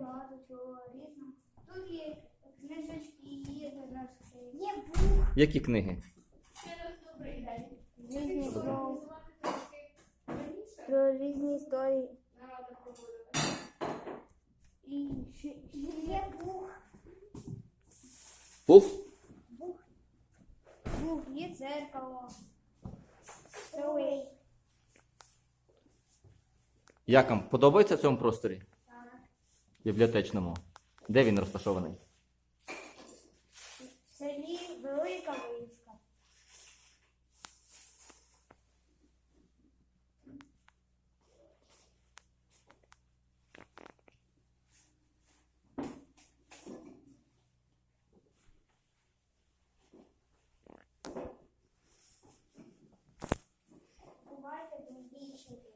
багато чого різного. Тут є книжечки, іграшки. Є бух. Які книги? Різні про, про різні історії. І ще Є бух. Пуф? бух, є дзеркало. Як вам подобається в цьому просторі? бібліотечному. Де він розташований? В селі Велика